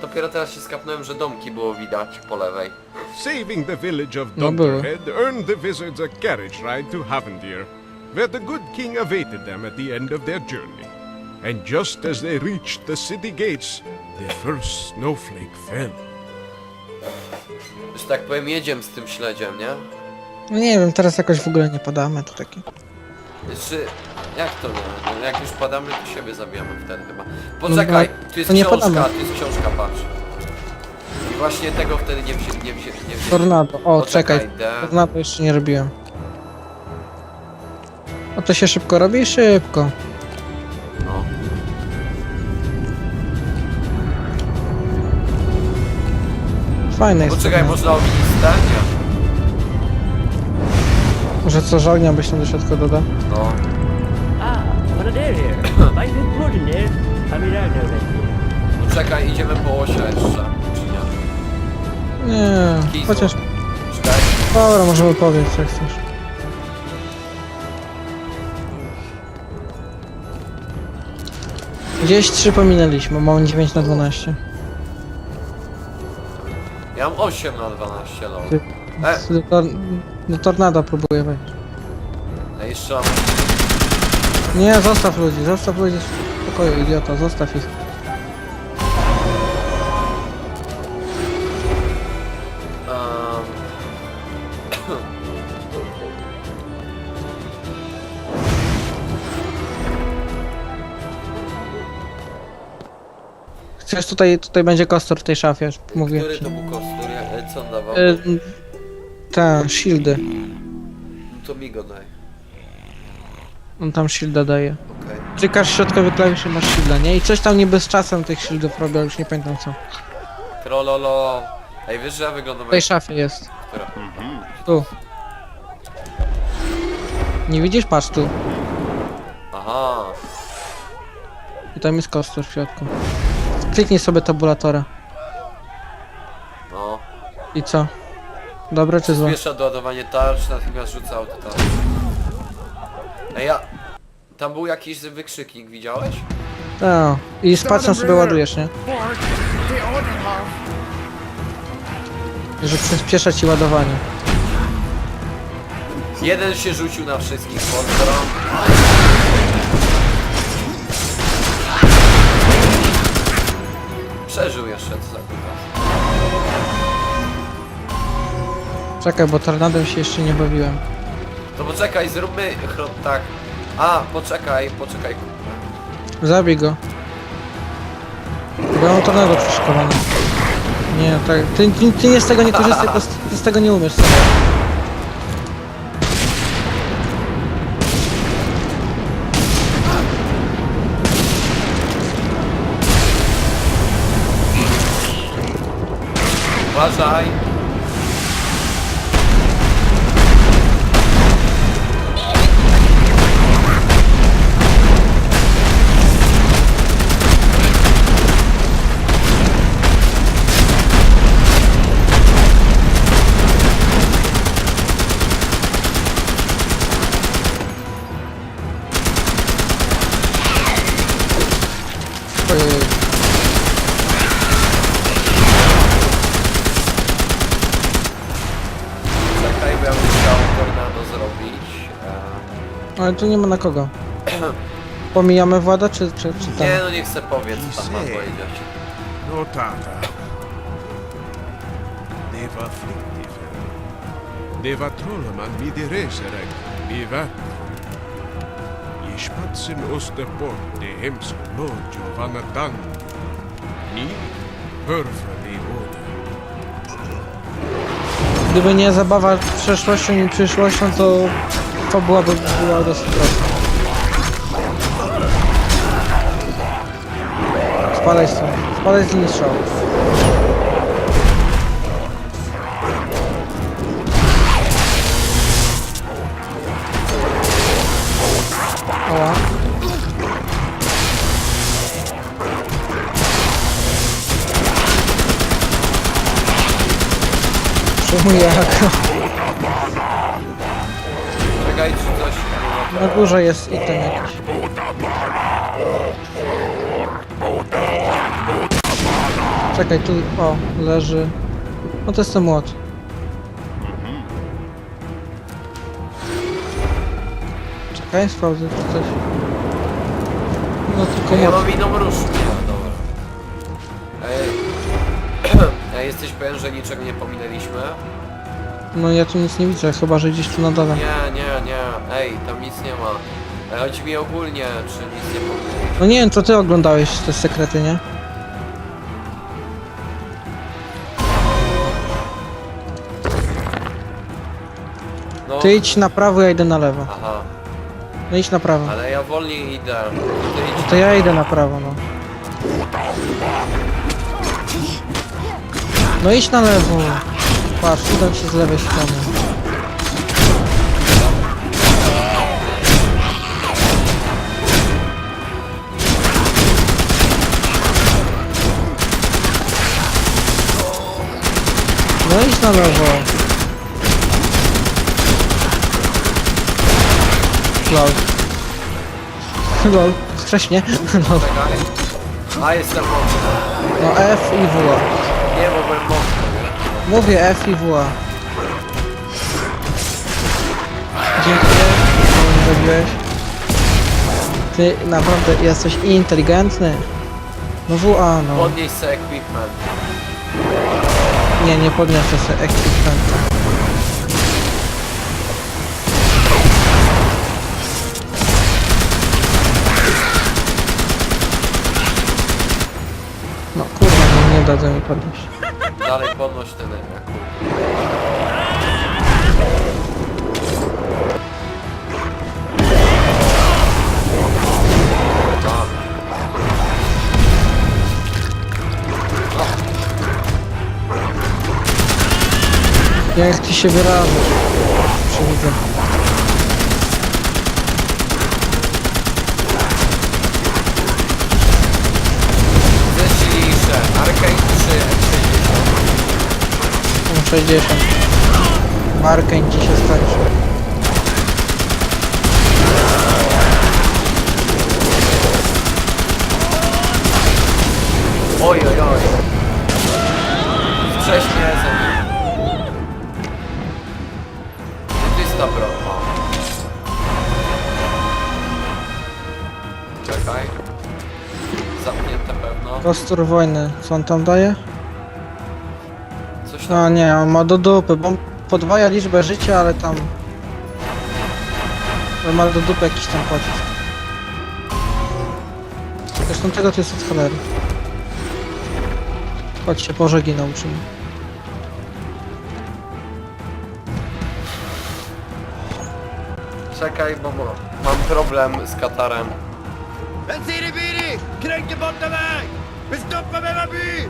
dopiero teraz się skapnąłem, że domki było widać po lewej. Saving the village of No było. Dunderhead earned the wizards a carriage ride to Havendir, where the good king awaited them at the end of their journey. And just as they reached the city gates, the first snowflake fell. Że tak powiem, jedziemy z tym śledziem, nie? No nie wiem, teraz jakoś w ogóle nie podamy to taki. Czy... Jak to nie? No, Jak już padamy, to siebie zabijamy wtedy chyba. Poczekaj, No, tu jest to nie książka, padamy. tu jest książka, patrz. I właśnie tego wtedy nie wzię... nie wzię... nie wzię... Tornado. O, Poczekaj, czekaj. Tornado jeszcze nie robiłem. O to się szybko robi? Szybko. No. Fajne jest. Poczekaj, tornado. można obić stanie? Może co żalnia byś tam do środka doda? No. Ah, here. There. I mean, I know that. Poczekaj, idziemy po osie jeszcze. Czy nie? Nie, Kizu. chociaż... Czekaj. Dobra, możemy powiedzieć jak chcesz. Gdzieś trzy pominęliśmy, mam 9 na 12. Ja mam 8 na 12 lol. Ty- E, do tornada próbuję wejść. jeszcze mam... Nie, zostaw ludzi, zostaw ludzi w spokoju, idiota, zostaw ich. Um... Chcesz tutaj, tutaj będzie kostur w tej szafie, mówię Który ci. to był kostur? E, Co on dawał? Y, Te, shieldy. No to mi go daj. On tam shielda daje. Okej. Klikasz środkowy klawisz i masz shielda, nie? I coś tam niby z czasem tych shieldów robię, ale już nie pamiętam co. Trololo. Ej, wiesz, że ja wyglądam W tej jak... szafie jest. Która? Tu. Nie widzisz? Patrz tu. Aha. I tam jest kostur w środku. Kliknij sobie tabulatora. No. I co? Dobre czy złe? Spiesza doładowanie tarcz, natychmiast rzuca autotarcz. Ej, ja... Tam był jakiś wykrzyknik, widziałeś? A, i z palcem sobie ładujesz, nie? Że przyspiesza ci ładowanie. Jeden się rzucił na wszystkich, pozdro. Przeżył jeszcze, co za kupa. Czekaj, bo tornadem się jeszcze nie bawiłem. To poczekaj, zróbmy chro- tak. A, poczekaj, poczekaj. Zabij go. Bo ja mam tornado przyszykowane. Nie, tak. Ty, ty, ty nie z tego nie korzystaj, bo z- ty z tego nie umiesz sobie. Uważaj. Ale tu nie ma na kogo. Pomijamy Włada, czy, czy, czy tam? nie, no nie chcę powiedzieć, co tam mam powiedzieć. No tata. Flyktigt. Det var Trollman vid de resereg, i spatsen Österport, det hemska Lodjo Vanatan. Ni hör för de båda. Gdyby nie zabawa przeszłością i przyszłością, to to byłaby była dosyć prosta. Spadaj stąd. Spadaj z linii strzału. Oła. Na górze jest item jakiś. Czekaj, tu, o, leży. No to jest ten młot. Czekaj, sprawdzę czy coś. No tylko Ja młot. mam inną róż. Nie, dobra. Ej. Jesteś pewien, że niczego nie pominęliśmy? No ja tu nic nie widzę, chyba że gdzieś tu na dole. Nie, nie. Ej, tam nic nie ma. Ej, chodzi mi ogólnie, czy nic nie pominęliśmy. No nie wiem, co ty oglądałeś te sekrety, nie? No, Ty idź na prawo, ja idę na lewo. Aha, No idź na prawo. ale ja wolniej idę. Ty idź To ja idę na prawo, no. No idź na lewo. Patrz, idą ci z lewej strony. No idź na lewo. Lol. Lol. Wcześnie. Lol. Czekaj. A, jestem mocny. No F i W. Nie, bo byłem mocny. Mówię F i W. Dziękuję, że mnie zabiłeś. Ty naprawdę jesteś inteligentny. No WA, no. Podnieś se equipment. Nie, nie podniosę sobie ekwipmentu. No kurwa, nie dadzą mi podnieść. Dalej podnoś ten equipment. Jak ty się wyrażasz? Przewidzę. Zesilniejsze. Arcane 3 M60. 60. Markeń ci się skończy. Oj, oj, oj. Wcześniej za Kostur wojny, co on tam daje? Coś tam. No nie, on ma do dupy, bo on podwaja liczbę życia, ale tam... On ma do dupy jakiś tam pocisk. Zresztą tego to jest od cholery. Chodź się pożegi nauczymy. Czekaj, bo bo mam problem z Katarem. Väg! Mais stop ma même abus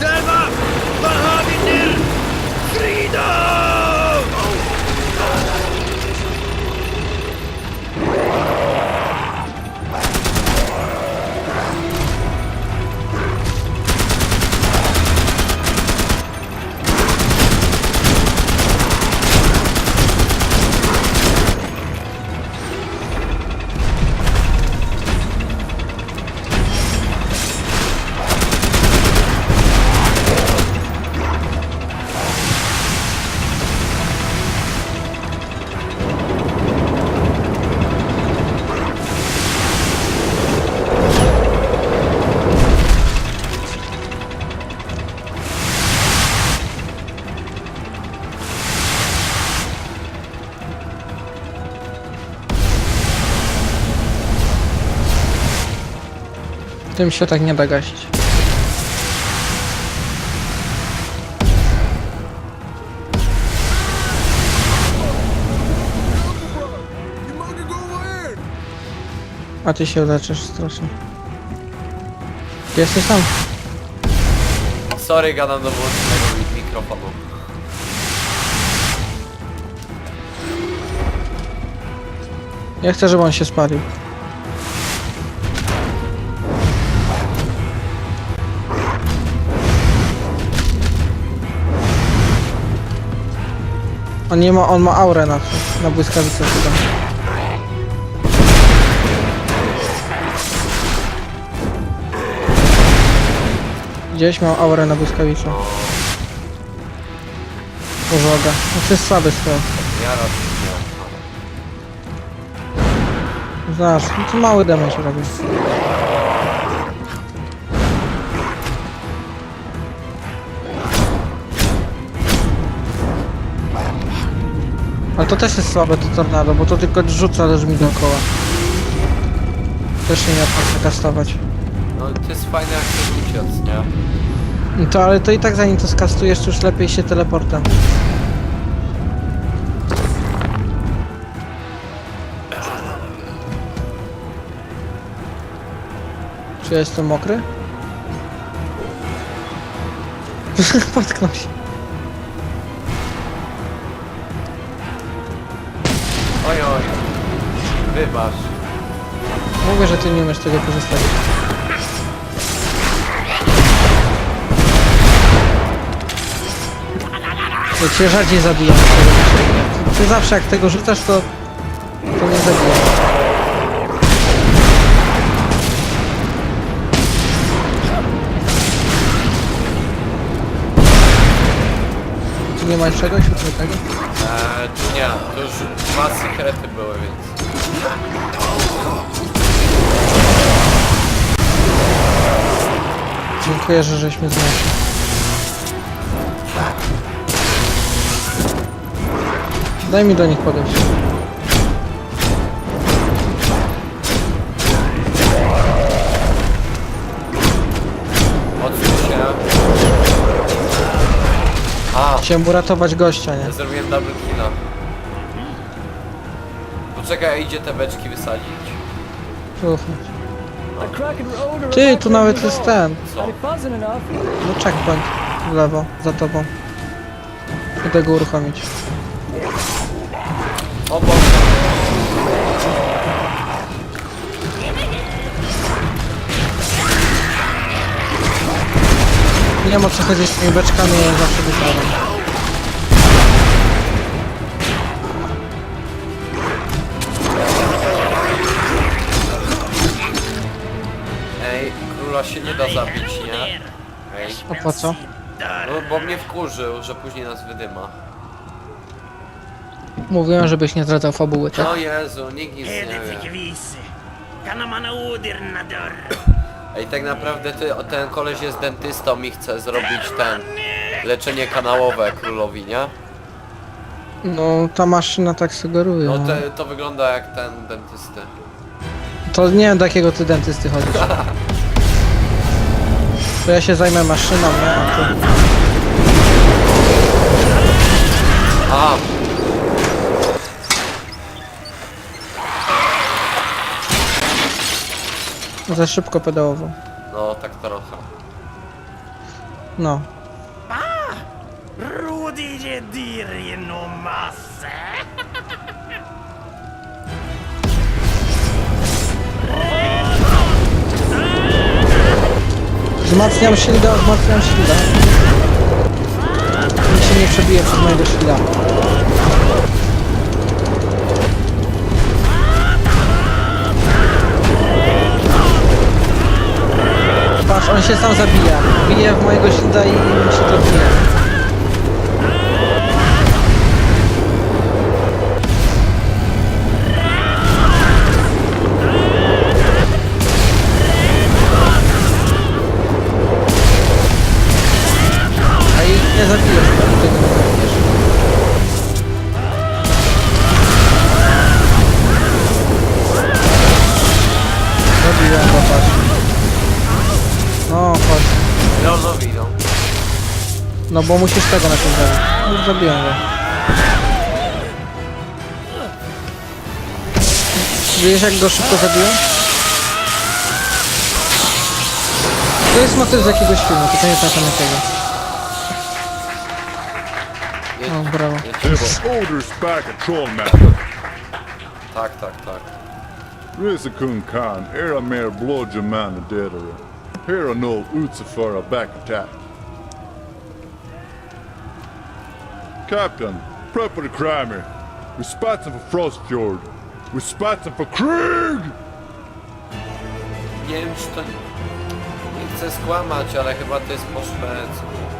Selma! Baha Bindir! Freedom! Tym się tak nie da gasić. A ty się leczysz strasznie. Ty jesteś tam? Sorry, gadam do włączonego mi- mikrofonu. Ja chcę, żeby on się spalił. On nie ma, on ma aurę na, na błyskawicę chyba. Gdzieś miał aurę na błyskawicę. Uwaga. No to jest słaby nie. Znasz, no to mały damage robi. Ale to też jest słabe to tornado, bo to tylko rzuca mi dookoła. Też nie opłaca kastować. No to jest fajne jak chcesz uciec, nie? No to ale to i tak zanim to skastujesz, to już lepiej się teleportem. Czy ja jestem mokry? Potknął się. Oj, oj. Wybacz. Mówię, że ty nie umiesz tego korzystać. To cię rzadziej zabijam. z tego niczego. Ty, zawsze jak tego rzucasz, to, to nie zabijasz. Tu nie ma czegoś ukrytego? Eee, tu nie, to już dwa sekrety były, więc... Dziękuję, że żeśmy znaleźli. Daj mi do nich podejść. Odsuń się. A, Chciałem uratować gościa, nie? ja zrobiłem double killa. Poczekaj, idzie te beczki wysadzić. Rolled Ty, tu nawet jest ten. Co? No checkpoint. W lewo, za tobą. Idę go uruchomić. O Boże. Wiem o co chodzi z tymi beczkami, ja zawsze wypadam. Ej, króla się nie da zabić, nie? Ej, A po co? no bo mnie wkurzył, że później nas wydyma. Mówiłem, żebyś nie zdradzał fabuły, tak? No Jezu, nikt nic nie wie. Ej, tak naprawdę ty, ten koleś jest dentystą i chce zrobić ten... Leczenie kanałowe królowi, nie? No, ta maszyna tak sugeruje. No No te, to wygląda jak ten dentysty. To nie wiem do jakiego ty dentysty chodzisz. To ja się zajmę maszyną, nie? A ty... A! Za szybko pedałowo. No, tak trochę. No. Rodige dir no masse. Wzmacniam shielda, wzmacniam shielda. Nikt się nie przebije przez mojego shielda. Się sam zabija. Bije w mojego shielda i się to bije. No bo musisz tego na tym zabić. Już zabiłem go. Wiesz jak go szybko zabiłem? To jest motyw z jakiegoś filmu, tylko nie pamiętam jakiego. O, brawo. Orders back at Trollmap. Tak, tak, tak. Rizikun Khan, Eramer Blodjaman Dedera. Here no Utsafara back attack. Captain, crimer. We're spotting for Frostfjord. We're spotting for Krieg! Nie wiem czy to... Nie chcę skłamać, ale chyba to jest po szwedzku.